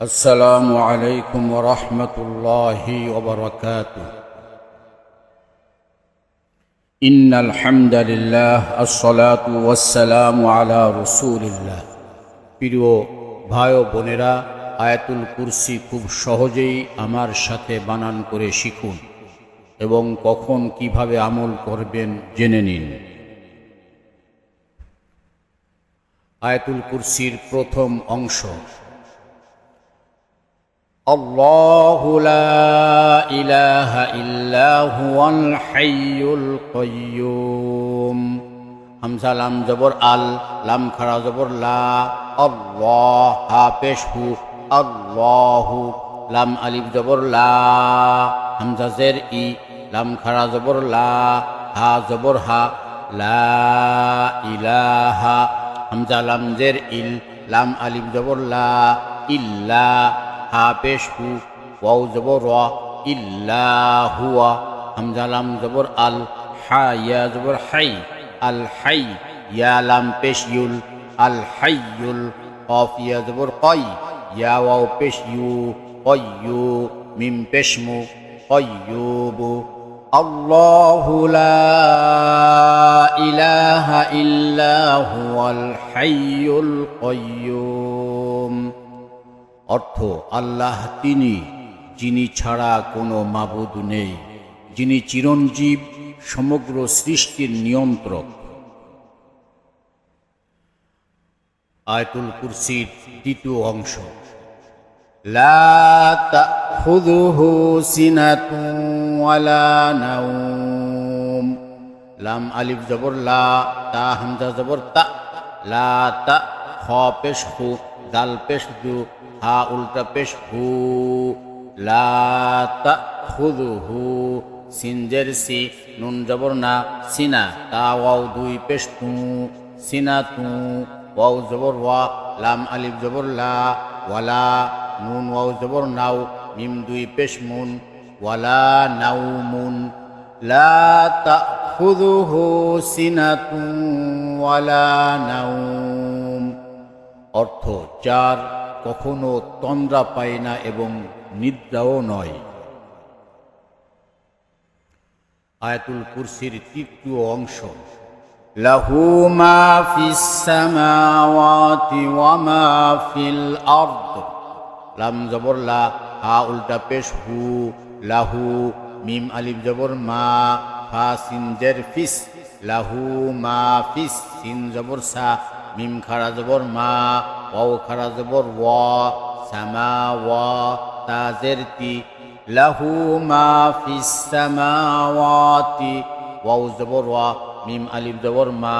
السلام عليكم ورحمة الله وبركاته إن الحمد لله الصلاة والسلام على رسول الله প্রিয় ভাই ও বোনেরা আয়াতুল কুরসি খুব সহজেই আমার সাথে বানান করে শিখুন এবং কখন কিভাবে আমল করবেন জেনে নিন আয়াতুল কুরসির প্রথম অংশ الله لا إله إلا هو الحي القيوم হামজা লাম জবর আল লাম খাড়া জবর লা আল্লাহ হা পেশ হু আল্লাহু লাম আলিফ জবর লা হামজা জের ই লাম খাড়া জবর লা হা জবর হা লা ইলাহা হামজা লাম জের ইল লাম আলিফ জবর লা ইল্লা হা পেশ হু ওয়াও জবর র ইল্লা হুয়া হামজা লাম জবর আল হা ইয়া জবর হাই আল হাই ইয়া লাম পেশ ইউল আল হাইয়ুল কফ ইয়া জবর কই ইয়া ওয়াও পেশ ইউ কয়্যু মিম পেশ মু কয়্যুবু الله لا إله إلا هو الحي القيوم অর্থ আল্লাহ তিনি, যিনি ছাড়া কোনো মাবুদ নেই, যিনি চিরঞ্জীব, সমগ্র সৃষ্টির নিয়ন্ত্রক। আয়তুল কুরসির দ্বিতীয় অংশ। লা তাখুযুহু সিনাতুন ওয়ালা লাম আলিফ জবর লা, তা হামজা জবর তা। লা তা খ পেশ হু দাল পেশ দু হা উল্টা পেশ হু। লা তা খুদুহু সিনজের সি, নুন জবর না, সিনা। তা ওয়াও দুই পেশ তু, সিনা তু। ওয়াও জবর ওয়া, লাম আলিফ জবর লা। ওয়ালা, নুন ওয়াও জবর নাও, মিম দুই পেশ মুন। ওয়ালা নাও মুন। লা তাখুযুহু সিনাতুন ওয়ালা নাওম অর্থ যার কখনো তন্দ্রা পায় না এবং নিদ্রাও নয়। আয়াতুল কুরসির তৃতীয় অংশ। লাহু মা ফিস সামাওয়াতি ওয়া মা ফিল আরদ। লাম জবর লা হা উল্টা পেশ হু লাহু মিম আলিফ জবর মা ফা সিন জের ফিস লাহু মা ফিস সিন জবর সা মিম খাড়া জবর মা ওয়াও খাড়া জবর ওয়া সামা ওয়া তাজের তি লাহু মা ফিস সামাওয়াতি ওয়াও জবর ওয়া মিম আলিফ জবর মা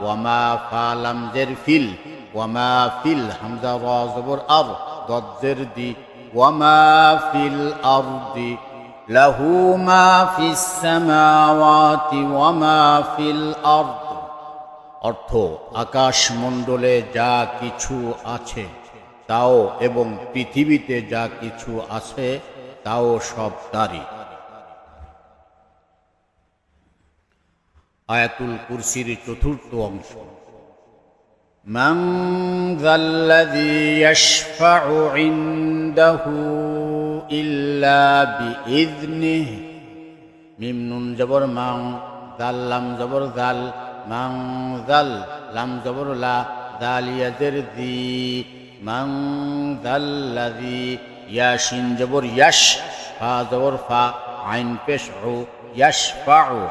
ওয়া মা ফা লাম জের ফিল ওয়া মা ফিল হামজা রা জবর আর দদ জের দি ওয়া মা ফিল আরদি লাহু মা ফিস সামাওয়াতি ওয়া মা ফিল আরদ অর্থ আকাশ মণ্ডলে যা কিছু আছে তাও এবং পৃথিবীতে যা কিছু আছে তাও সব তারই আয়াতুল কুরসির চতুর্থ অংশ من ذا الذي يشفع عنده إلا بإذنه মিম নুন জবর মাং দাল লাম জবর দাল মাং লাম জবর লা দালিয়াদের দি মাং দাল্লাদি জবর ইয়াশ ফা জবর ফা, আইন পেশ ও ইয়াশ ফা ও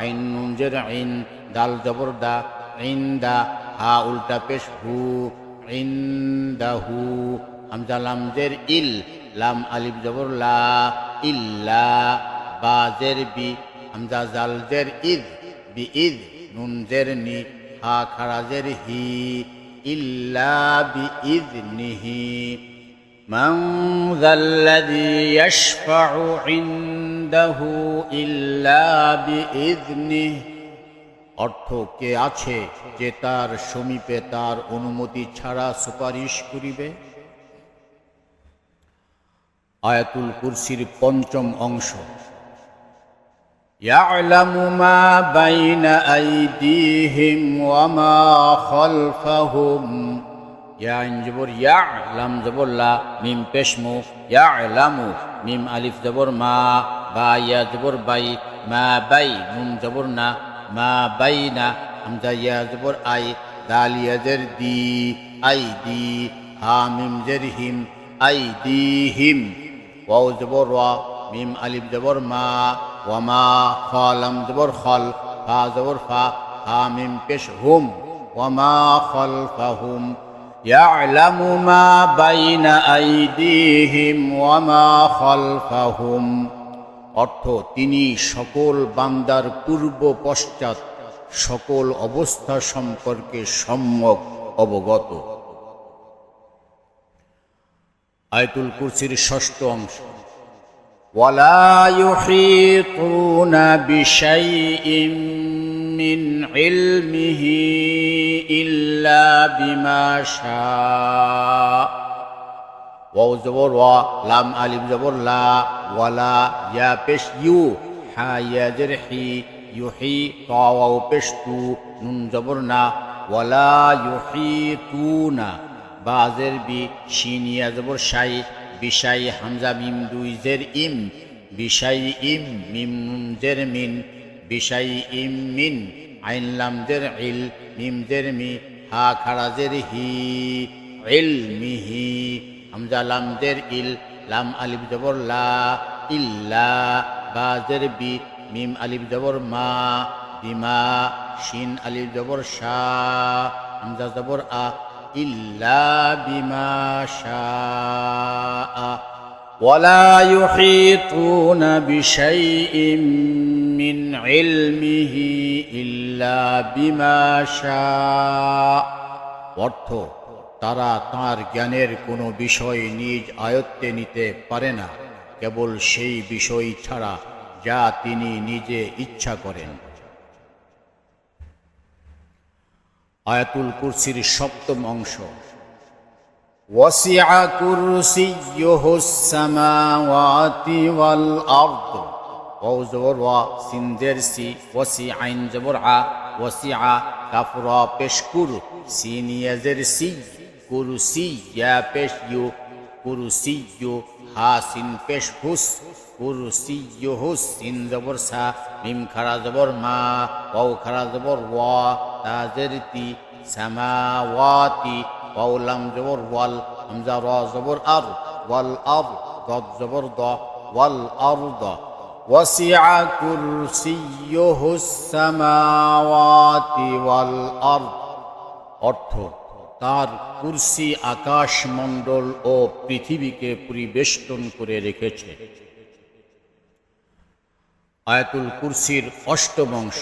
আইন নুন জের আইন, দাল জবর দা আইন দা হা উল্টা পেশ হু আইন দা হু হামজা লাম জের ইল, লাম আলিফ জবর লা, ইল্লা বা জের বি। হামজা ইদ, বি ইদ। নুন জের নি হা খাড়া জের হি ইল্লা বি ইদ নিহি من ذا الذي يشفع عنده إلا بإذنه অর্থ কে আছে যে তার সমীপে তার অনুমতি ছাড়া সুপারিশ করিবে আয়াতুল কুরসির পঞ্চম অংশ يعلم ما بين أيديهم وما خلفهم. يعني جبر يعلم زبر لا ميم بشمو. يعلم ميم ألف زبر ما با زبر باي. ما باي من زبرنا ما بين همزة يا زبر أي. دال يزر دي أي دي. ها ميم زرهم أيديهم واو زبر ميم ألف زبر ما. দি হিম ওয়াও জবর ওয়া মিম আলিফ জবর মা ওয়ামা খলাম জবর খল ফা জবর ফা হা মিম পেশ হুম ওয়ামা খলফাহুম يعلم ما بين أيديهم وما خلفهم অর্থ তিনি সকল বান্দার পূর্ব পশ্চাৎ সকল অবস্থা সম্পর্কে সম্যক অবগত আয়তুল কুরসির ষষ্ঠ অংশ ولا يحيطون بشيء من علمه إلا بما شاء واو زبر وا لام ألف زبر لا ولا يا بش يو حا يا جرحي يحي طا واو بش تو نون زبرنا ولا يحيطون بازر بي شين يا زبر شاي বিশাই হামজা মিম দুই জের ইম বিশাই ইম মিম জের মিন বিশাই ইম মিন আইন লাম জের ইল, মিম জের মি, হা খাড়া জের হি, ইল মিহি হামজা লাম জের ইল, লাম আলিফ জবর লা, ইল্লা বা জের বি, মিম আলিফ জবর মা, বিমা, শিন আলিফ জবর শা, হামজা জবর আ ইল্লা বিমা শা ولا يحيطون بشيء من علمه إلا بما شاء অর্থ তারা তার জ্ঞানের কোনো বিষয় নিজ আয়ত্তে নিতে পারে না কেবল সেই বিষয় ছাড়া যা তিনি নিজে ইচ্ছা করেন আয়াতুল কুরসির সপ্তম অংশ। ওয়াসিআ কুরসিয়ুহু সামাওয়াতি ওয়াল আরদ। ওয়াও জবর ওয়া সিন জের সি আইন জবর আ ওয়াসিআ কাফরা পেশ কুরু সিন ইয়াজের সি কুরসি ইয়া পেশ ইউ হা সিন পেশ হুস কুরসি সিন জবর সা মিম খারা মা ওয়াও খারা ওয়া তাজের তি সামাওয়াতি ওয়াও লাম জবর ওয়াল হামজা র জবর আর ওয়াল আর দদ জবর দ ওয়াল আরদ وسع كرسيه السماوات والأرض অর্থ তার কুরসি আকাশ মণ্ডল ও পৃথিবীকে পরিবেষ্টন করে রেখেছে আয়াতুল কুরসির অষ্টম অংশ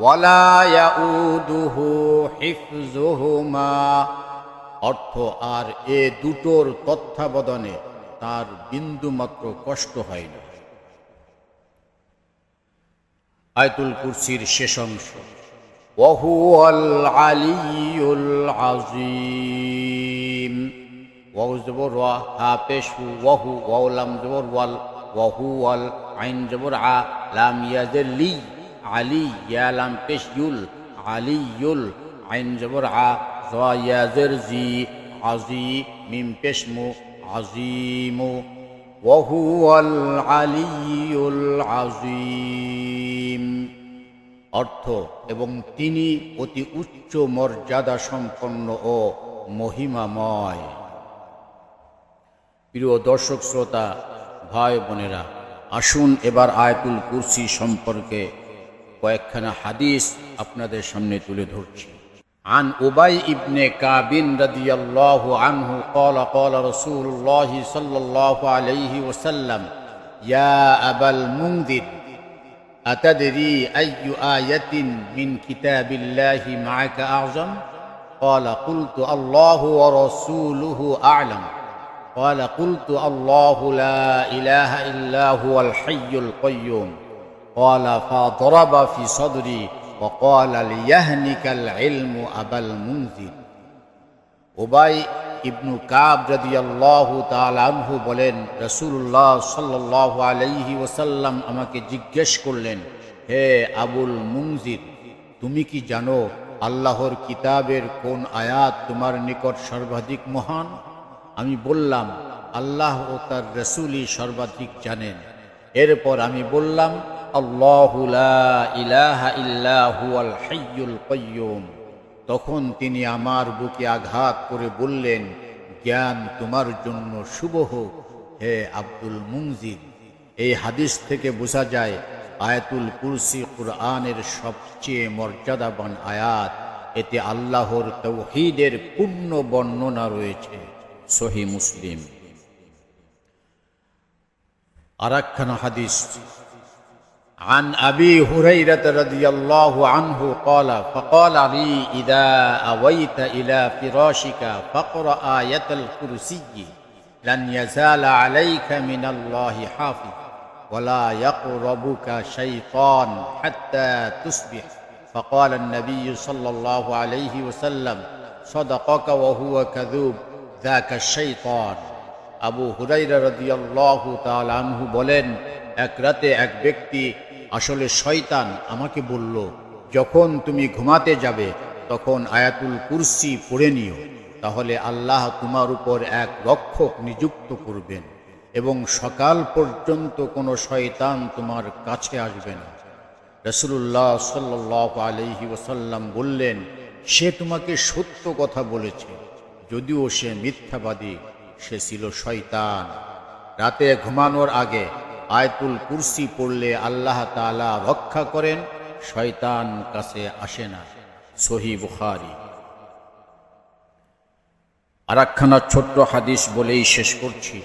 ওয়ালা ইয়াউদুহু হিফজুহুমা অর্থ আর এ দুটোর তত্ত্বাবধানে তার বিন্দুমাত্র কষ্ট হয় না আয়তুল কুরসির শেষ অংশ। ওহুয়াল আলিউল আজিম ওয়াউ জবর ওয়া, হা পেশ, ওয়াহু, ওয়াউ লাম জবর, ওয়াল, ওয়াহু, ওয়াল আইন জবর, আ, লাম ইয়াজের লি। আলি, ইয়া লাম পেশ ইউল আলিউল আইন জবর আ, জয়া ইয়াজের জি, আজি, মিম পেশ মু আজিমু ওহুয়াল আলিউল আজিম। অর্থ, এবং তিনি অতি উচ্চ মর্যাদা সম্পন্ন ও মহিমাময়। প্রিয় দর্শক, শ্রোতা, ভাই বোনেরা, আসুন এবার আয়াতুল কুরসি সম্পর্কে কয়েকখানা হাদিস আপনাদের সামনে তুলে ধরছি عن أبي ابن كعب رضي الله عنه قال قال رسول الله صلى الله عليه وسلم يا أبا المنذر أتدري أي آية من كتاب الله معك أعظم قال قلت الله ورسوله أعلم قال قلت الله لا إله إلا هو الحي القيوم قال فضرب في صدري وقال ليهنك العلم أبا المنذر ওবাই ইবনু কাব রাদিয়াল্লাহু তাআলা আনহু বলেন রাসূলুল্লাহ সাল্লাল্লাহু আলাইহি ওয়াসাল্লাম আমাকে জিজ্ঞেস করলেন হে আবুল মুনজির তুমি কি জানো আল্লাহর কিতাবের কোন আয়াত তোমার নিকট সর্বাধিক মহান আমি বললাম আল্লাহ ও তার রসুলই সর্বাধিক জানেন এরপর আমি বললাম তখন তিনি আমার বুকে আঘাত করে বললেন, জ্ঞান তোমার জন্য শুভ হোক, হে আব্দুল মুনজির। এই হাদিস থেকে বোঝা যায়, আয়াতুল কুরসি কুরআনের সবচেয়ে মর্যাদাবান আয়াত, এতে আল্লাহর তৌহিদের পূর্ণ বর্ণনা রয়েছে। সহি মুসলিম। আরাকখানা হাদিস عن أبي هريرة رضي الله عنه قال فقال لي إذا أويت إلى فراشك فاقرأ آية الكرسي لن يزال عليك من الله حافظ ولا يقربك شيطان حتى تصبح فقال النبي صلى الله عليه وسلم صدقك وهو كذوب ذاك الشيطان আবু হুরাইরা রাদিয়াল্লাহু তাআলা আনহু বলেন এক রাতে এক ব্যক্তি আসলে শয়তান আমাকে বলল, যখন তুমি ঘুমাতে যাবে, তখন আয়াতুল কুরসি পড়ে নিও। তাহলে আল্লাহ তোমার উপর এক রক্ষক নিযুক্ত করবেন এবং সকাল পর্যন্ত কোনো শয়তান তোমার কাছে আসবে না। রসুল্লাহ সাল্লাহ আলহি ওসাল্লাম বললেন, সে তোমাকে সত্য কথা বলেছে, যদিও সে মিথ্যাবাদী, সে ছিল শয়তান। রাতে ঘুমানোর আগে আয়তুল কুরসি পড়লে আল্লাহ তাআলা রক্ষা করেন শয়তান কাছে আসে না সহি বুখারি আরাকখানা ছোট্ট হাদিস বলেই শেষ করছি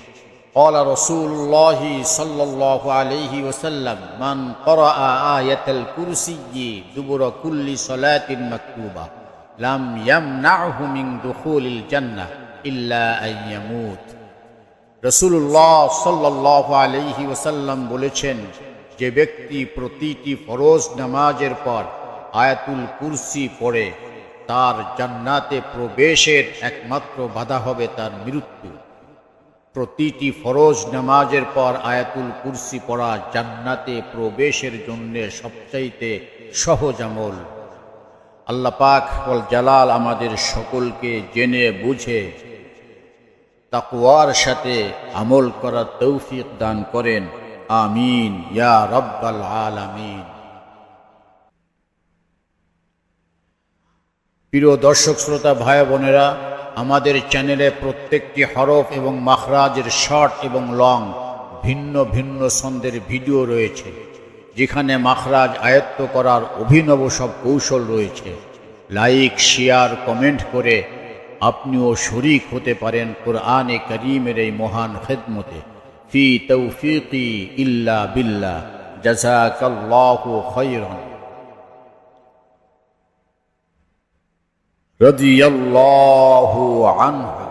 قال رسول الله صلى الله عليه وسلم من قرأ آية الكرسي دبر كل صلاة مكتوبة لم يمنعه من دخول الجنة إلا أن يموت রসুল্লাহ সাল্লাহ আলহি ওসাল্লাম বলেছেন, যে ব্যক্তি প্রতিটি ফরজ নামাজের পর আয়াতুল কুরসি পড়ে, তার জান্নাতে প্রবেশের একমাত্র বাধা হবে তার মৃত্যু। প্রতিটি ফরজ নামাজের পর আয়াতুল কুরসি পড়া জান্নাতে প্রবেশের জন্যে সবচাইতে সহজ আমল। আল্লাহ পাক ওয়াল জালাল আমাদের সকলকে জেনে বুঝে তাকুয়ার সাথে আমল করার তৌফিক দান করেন। আমিন, ইয়া রব্বাল আলামিন। প্রিয় দর্শক, শ্রোতা, ভাই, বোনেরা, আমাদের চ্যানেলে প্রত্যেকটি হরফ এবং মাখরাজের শর্ট এবং লং ভিন্ন ভিন্ন ছন্দের ভিডিও রয়েছে, যেখানে মাখরাজ আয়ত্ত করার অভিনব সব কৌশল রয়েছে। লাইক, শেয়ার, কমেন্ট করে আপনিও শরিক হতে পারেন কোরআনে করিমের এই মহান খেদমতে ফি তৌফিকি ইল্লা বিল্লাহ জাজাকাল্লাহু খাইরান রাদিয়াল্লাহু আনহু